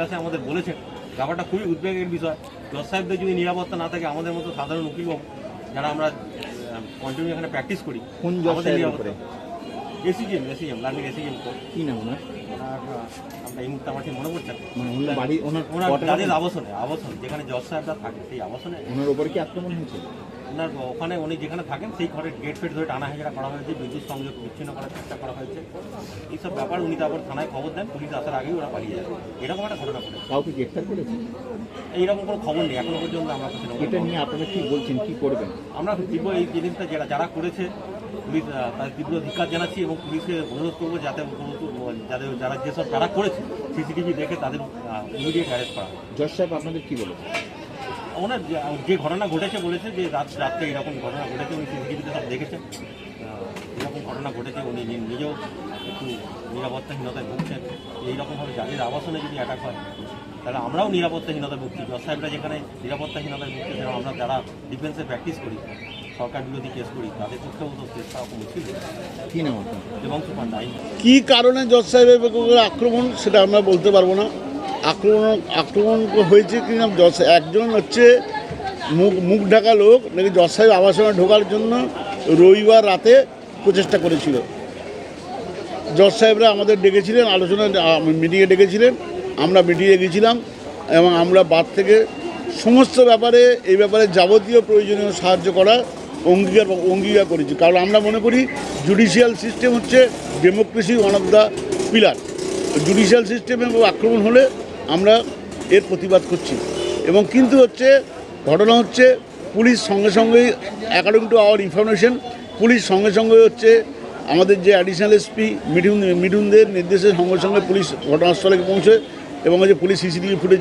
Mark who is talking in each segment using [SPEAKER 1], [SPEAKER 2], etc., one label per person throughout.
[SPEAKER 1] এজলাসে আমাদের বলেছেন ব্যাপারটা খুবই উদ্বেগের বিষয়। জজ সাহেবদের যদি নিরাপত্তা না থাকে আমাদের মতো সাধারণ উকিল যারা আমরা কন্টিনিউ এখানে প্র্যাকটিস করি
[SPEAKER 2] কোন জজ
[SPEAKER 1] আমাদের
[SPEAKER 2] সাহেবের
[SPEAKER 1] নিরাপত্তা।
[SPEAKER 2] উপরে?
[SPEAKER 1] এসিজিএম এসিজিএম লার্নিং এসিজিএম
[SPEAKER 2] কি নাম ওনার?
[SPEAKER 1] আমরা এই মুহূর্তে আমার ঠিক মনে পড়ছে।
[SPEAKER 2] মানে ওনার বাড়ি ওনার
[SPEAKER 1] ওনার তাদের আবাসনে আবাসন যেখানে জজ সাহেবরা থাকে সেই আবাসনে
[SPEAKER 2] ওনার কি আক্রমণ
[SPEAKER 1] ওনার ওখানে উনি যেখানে থাকেন সেই ঘরের গেট ফেট ধরে টানা হেঁচড়া করা হয়েছে বিদ্যুৎ সংযোগ বিচ্ছিন্ন করার চেষ্টা করা হয়েছে। এইসব ব্যাপার উনি তারপর থানায় খবর দেন পুলিশ আসার আগেই ওরা পালিয়ে যায়। এরকম একটা ঘটনা ঘটেছে।
[SPEAKER 2] কাউকে গ্রেফতার করেছে?
[SPEAKER 1] এইরকম কোনো খবর নেই এখনও পর্যন্ত আমরা
[SPEAKER 2] এটা নিয়ে আপনারা কি বলছেন কি করবেন?
[SPEAKER 1] আমরা তীব্র এই জিনিসটা যারা যারা করেছে পুলিশ তাদের তীব্র ধিক্কার জানাচ্ছি এবং পুলিশকে অনুরোধ করব যাতে যাদের যারা যেসব যারা করেছে সিসিটিভি দেখে তাদের ইমিডিয়েট অ্যারেস্ট করা।
[SPEAKER 2] জজ সাহেব আপনাদের কি বলেছে?
[SPEAKER 1] ওনার যে- ঘটনা ঘটেছে বলেছে যে রাত রাত্রে এরকম ঘটনা ঘটেছে উনি সিসিটিভিতে সব দেখেছেন। এরকম ঘটনা ঘটেছে উনি নিজেও একটু নিরাপত্তাহীনতায় ভুগছেন। এইরকমভাবে যাদের আবাসনে যদি অ্যাটাক হয় তাহলে আমরাও নিরাপত্তাহীনতায় ভুগছি। জজ সাহেবরা যেখানে নিরাপত্তাহীনতায় ভুগছে আমরা যারা ডিফেন্সে প্র্যাকটিস করি সরকার বিরোধী কেস করি তাদের পক্ষেও তো
[SPEAKER 2] কি নাম
[SPEAKER 1] সুপার
[SPEAKER 3] কারণে জজ সাহেবের আক্রমণ সেটা আমরা বলতে পারব না। আক্রমণ আক্রমণ হয়েছে কি না জজ একজন হচ্ছে মুখ মুখ ঢাকা লোক নাকি জজ সাহেব আবাসনে ঢোকার জন্য রবিবার রাতে প্রচেষ্টা করেছিল। জজ সাহেবরা আমাদের ডেকেছিলেন আলোচনা মিটিংয়ে ডেকেছিলেন আমরা মিটিংয়ে গেছিলাম এবং আমরা বাদ থেকে সমস্ত ব্যাপারে এই ব্যাপারে যাবতীয় প্রয়োজনীয় সাহায্য করার অঙ্গীকার অঙ্গীকার করেছি। কারণ আমরা মনে করি জুডিশিয়াল সিস্টেম হচ্ছে democracy one of the pillar judicial সিস্টেমে আক্রমণ হলে আমরা এর প্রতিবাদ করছি। এবং কিন্তু হচ্ছে ঘটনা হচ্ছে পুলিশ সঙ্গে সঙ্গেই according to our information police সঙ্গে সঙ্গে হচ্ছে আমাদের যে অ্যাডিশনাল এসপি মিঠুন, মিঠুনদের নির্দেশের সঙ্গে সঙ্গে পুলিশ ঘটনাস্থলে পৌঁছে এবং হচ্ছে পুলিশ সিসিটিভি ফুটেজ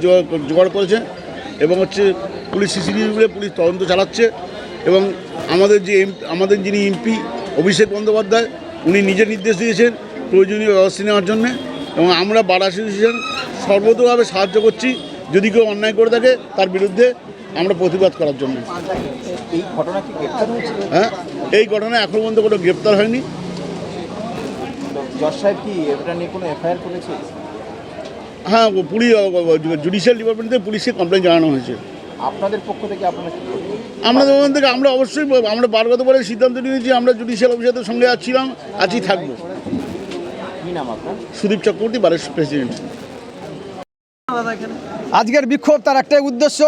[SPEAKER 3] জোগাড় করেছে এবং হচ্ছে পুলিশ সিসিটিভি পুলিশ তদন্ত চালাচ্ছে। এবং আমাদের যে এম আমাদের যিনি এমপি অভিষেক বন্দ্যোপাধ্যায় উনি নিজে নির্দেশ দিয়েছেন প্রয়োজনীয় ব্যবস্থা নেওয়ার জন্য এবং আমরা বার অ্যাসোসিয়েশন সর্বতভাবে সাহায্য করছি। যদি কেউ অন্যায় করে থাকে তার বিরুদ্ধে আমরা প্রতিবাদ করার জন্য। হ্যাঁ এই ঘটনায় এখন পর্যন্ত কোনো গ্রেপ্তার হয়নি। হ্যাঁ পুলিশ জুডিশিয়াল ডিপার্টমেন্ট থেকে পুলিশকে কমপ্লেন জানানো হয়েছে।
[SPEAKER 2] আপনাদের পক্ষ থেকে আপনারা
[SPEAKER 3] ওখান থেকে আমরা অবশ্যই আমরা বারগত বলে সিদ্ধান্ত নিয়েছি আমরা জুডিশিয়াল অফিসারদের সঙ্গে ছিলাম আজই থাকব। সুদীপ চক্রবর্তী বারের প্রেসিডেন্ট
[SPEAKER 4] আজকের বিক্ষোভ তার একটাই উদ্দেশ্য।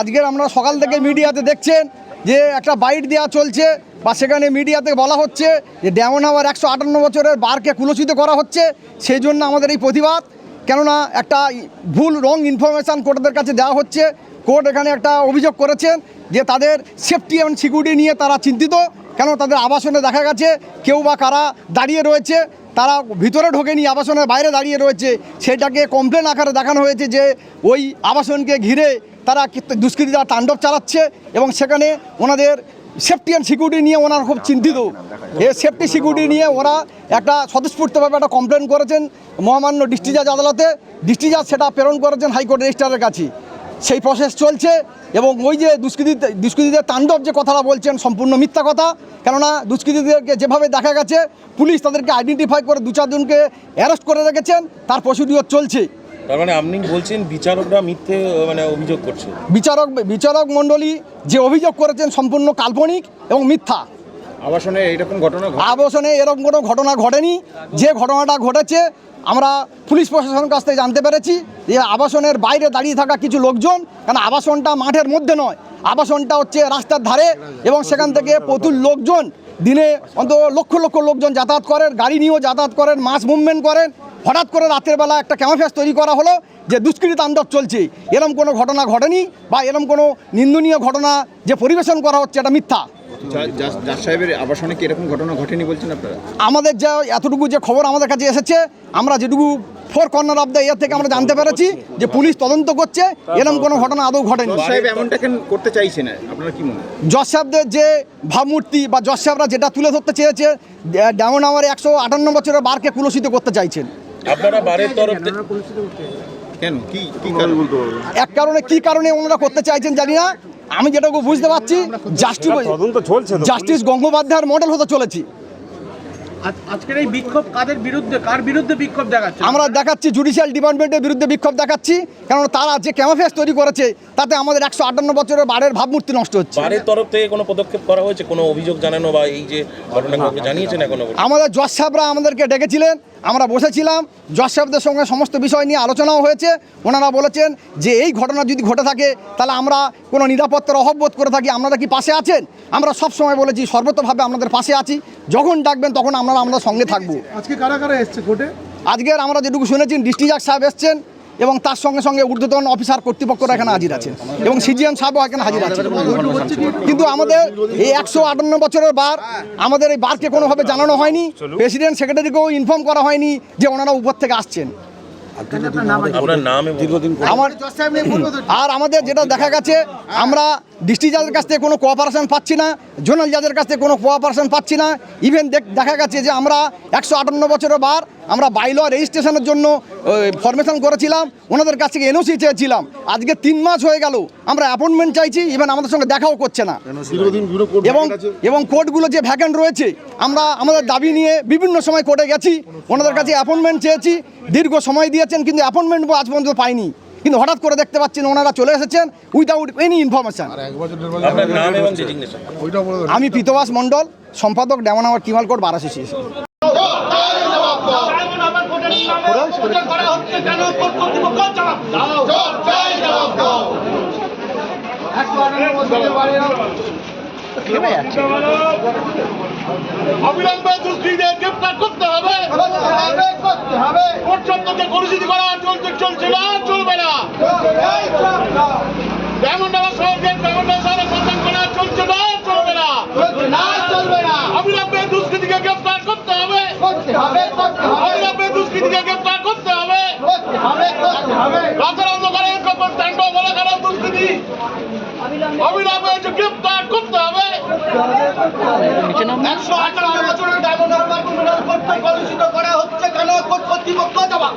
[SPEAKER 4] আজকের আমরা সকাল থেকে মিডিয়াতে দেখছেন যে একটা বাইট দেওয়া চলছে বা সেখানে মিডিয়াতে বলা হচ্ছে যে ডেমন আওয়ার একশো আটান্ন বছরের বারকে কুলসিত করা হচ্ছে সেই জন্য আমাদের এই প্রতিবাদ। কেননা একটা ভুল রং ইনফরমেশান কোর্টদের কাছে দেওয়া হচ্ছে কোর্ট এখানে একটা অভিযোগ করেছেন যে তাদের সেফটি এবং সিকিউরিটি নিয়ে তারা চিন্তিত, কেন তাদের আবাসনে দেখা গেছে, কেউ বা কারা দাঁড়িয়ে রয়েছে, তারা ভিতরে ঢোকেনি, আবাসনের বাইরে দাঁড়িয়ে রয়েছে, সেটাকে কমপ্লেন আকারে দেখানো হয়েছে যে ওই আবাসনকে ঘিরে তারা দুষ্কৃতীরা তাণ্ডব চালাচ্ছে এবং সেখানে ওনাদের সেফটি অ্যান্ড সিকিউরিটি নিয়ে ওনারা খুব চিন্তিত। এই সেফটি সিকিউরিটি নিয়ে ওরা একটা স্বতঃস্ফূর্তভাবে একটা কমপ্লেন করেছেন মহামান্য ডিস্ট্রিক্ট জাজ আদালতে। ডিস্ট্রিক্ট জাজ সেটা প্রেরণ করেছেন হাইকোর্ট রেজিস্ট্রারের কাছে। সেই প্রসেস চলছে এবং ওই যে দুষ্কৃতী দুষ্কৃতীদের তাণ্ডব যে কথাটা বলছেন সম্পূর্ণ মিথ্যা কথা। কেননা দুষ্কৃতীদেরকে যেভাবে দেখা গেছে পুলিশ তাদেরকে আইডেন্টিফাই করে দু চারজনকে অ্যারেস্ট করে রেখেছেন তার প্রসিডিওর চলছে।
[SPEAKER 5] তার মানে আপনি বলছেন বিচারকরা মিথ্যে মানে অভিযোগ করছে।
[SPEAKER 4] বিচারক বিচারক মণ্ডলী যে অভিযোগ করেছেন সম্পূর্ণ কাল্পনিক এবং মিথ্যা।
[SPEAKER 2] আবাসনে এইরকম ঘটনা
[SPEAKER 4] আবাসনে এরকম কোনো ঘটনা ঘটেনি। যে ঘটনাটা ঘটেছে আমরা পুলিশ প্রশাসনের কাছ থেকে জানতে পেরেছি যে আবাসনের বাইরে দাঁড়িয়ে থাকা কিছু লোকজন, কারণ আবাসনটা মাঠের মধ্যে নয়, আবাসনটা হচ্ছে রাস্তার ধারে এবং সেখান থেকে প্রচুর লোকজন দিনে অন্তত লক্ষ লক্ষ লোকজন যাতায়াত করেন, গাড়ি নিয়েও যাতায়াত করেন মাস মুভমেন্ট করেন। হঠাৎ করে রাতের বেলা একটা ক্যামাফেস তৈরি করা হলো যে দুষ্কৃতি তাণ্ডব চলছে। এরম কোনো ঘটনা ঘটেনি বা এরম কোনো নিন্দনীয় ঘটনা যে পরিবেশন করা হচ্ছে এটা মিথ্যা।
[SPEAKER 2] সাহেবের আবাসনে কি এরকম ঘটনা ঘটেনি বলছেন আপনারা?
[SPEAKER 4] আমাদের যা এতটুকু যে খবর আমাদের কাছে এসেছে আমরা যেটুকু four corner of the year থেকে আমরা জানতে পেরেছি যে পুলিশ তদন্ত করছে এরকম কোনো ঘটনা আদৌ ঘটেনি।
[SPEAKER 2] জজ সাহেব এমনটা কেন করতে চাইছে না? আপনারা কি মনে
[SPEAKER 4] জজ সাহেবদের যে ভাবমূর্তি বা জজ সাহেবরা যেটা তুলে ধরতে চেয়েছে ডেমন আমার একশো আটান্ন বছরের বারকে কুলসিত করতে চাইছেন।
[SPEAKER 5] আপনারা বারের তরফ
[SPEAKER 2] কেন? কি কি কারণ? বলতে
[SPEAKER 4] এক কারণে কি কারণে ওনারা করতে চাইছেন জানি না আমি যেটুকু বুঝতে পারছি জাস্টিস জাস্টিস গঙ্গোপাধ্যায়ের মডেল হতে চলেছি।
[SPEAKER 6] আজকের এই বিক্ষোভ কাদের বিরুদ্ধে কার বিরুদ্ধে বিক্ষোভ দেখাচ্ছে?
[SPEAKER 4] আমরা দেখাচ্ছি জুডিশিয়াল ডিপার্টমেন্টের বিরুদ্ধে বিক্ষোভ দেখাচ্ছি কারণ তারা যে ক্যামাফেস তৈরি করেছে তাতে আমাদের একশো আটান্ন বছরের বারের ভাবমূর্তি নষ্ট হচ্ছে।
[SPEAKER 5] বারের তরফ থেকে কোনো পদক্ষেপ করা হয়েছে? কোনো অভিযোগ জানানো বা এই যে ঘটনা জানিয়েছেন এখনও
[SPEAKER 4] আমাদের জজ সাহেবরা আমাদেরকে ডেকেছিলেন আমরা বসেছিলাম জজ সাহেবদের সঙ্গে সমস্ত বিষয় নিয়ে আলোচনাও হয়েছে। ওনারা বলেছেন যে এই ঘটনা যদি ঘটে থাকে তাহলে আমরা কোনো নিরাপত্তার অভাব বোধ করে থাকি। আপনারা কি পাশে আছেন? আমরা সব সময় বলেছি সর্বতভাবে আপনাদের পাশে আছি। যখন ডাকবেন তখন আমরা আমরা সঙ্গে থাকব।
[SPEAKER 6] আজকে কারা কারা এসছে কোর্টে
[SPEAKER 4] আজকের আমরা যেটুকু শুনেছি ডিস্ট্রিক্ট জাজ সাহেব এসছেন এবং তার সঙ্গে সঙ্গে ঊর্ধ্বতন অফিসার কর্তৃপক্ষরা এখানে হাজির আছেন এবং সিজিএম সাহেবও এখানে হাজির আছেন। কিন্তু আমাদের এই একশো আটান্ন বছরের বার আমাদের এই বারকে কোনোভাবে জানানো হয়নি প্রেসিডেন্ট সেক্রেটারিকেও ইনফর্ম করা হয়নি যে ওনারা উপর থেকে আসছেন।
[SPEAKER 5] আপনার
[SPEAKER 4] আর আমাদের যেটা দেখা গেছে আমরা ডিস্ট্রিক্ট জাজের কাছ থেকে কোনো কোঅপারেশন পাচ্ছি না জোনাল জাজের কাছ থেকে কোনো কোঅপারেশন পাচ্ছি না। ইভেন দেখা গেছে যে আমরা একশো আটান্ন বছরের বার আমরা বাইল রেজিস্ট্রেশনের জন্য ফরমেশন করেছিলাম ওনাদের কাছ থেকে এনওসি চেয়েছিলাম। আজকে তিন মাস হয়ে গেল আমরা অ্যাপয়েন্টমেন্ট চাইছি ইভেন আমাদের সঙ্গে দেখাও করছে না। এবং এবং কোর্টগুলো যে ভ্যাকেন্ট রয়েছে আমরা আমাদের দাবি নিয়ে বিভিন্ন সময় কোর্টে গেছি ওনাদের কাছে অ্যাপয়েন্টমেন্ট চেয়েছি দীর্ঘ সময় দিয়েছেন কিন্তু অ্যাপয়েন্টমেন্ট আজ পর্যন্ত পাইনি। কিন্তু হঠাৎ করে দেখতে পাচ্ছেন ওনারা চলে এসেছেন উইদাউট এনি ইনফরমেশন
[SPEAKER 5] আপনার নাম এবং ডেজিগনেশন
[SPEAKER 4] আমি পিতবাস মণ্ডল সম্পাদক ডেমনাওয়ার কিমাল কোর্ট বার অ্যাসোসিয়েশন
[SPEAKER 7] অবিলম্বে দুষ্কৃতীদের গ্রেপ্তার করতে হবে। পর্যন্তকে কলুষিত করা চলছে চলছে না চলবে না। নামা শহরকে শহরে করা চলছে না চলবে না। অবিলম্বে দুষ্কৃতীকে গ্রেপ্তার করতে হবে। অবিলম্বে দুষ্কৃতীকে গ্রেপ্তার করতে হবে। রাতের অন্ধকারে কখন বলে গেল দুষ্কৃতী। অবিলম্বে গ্রেপ্তার করতে হবে একশো আটান্ন বছরের ডায়মন্ড হারবার কলুষিত করা হচ্ছে কেন? কর্তৃপক্ষ জবাব।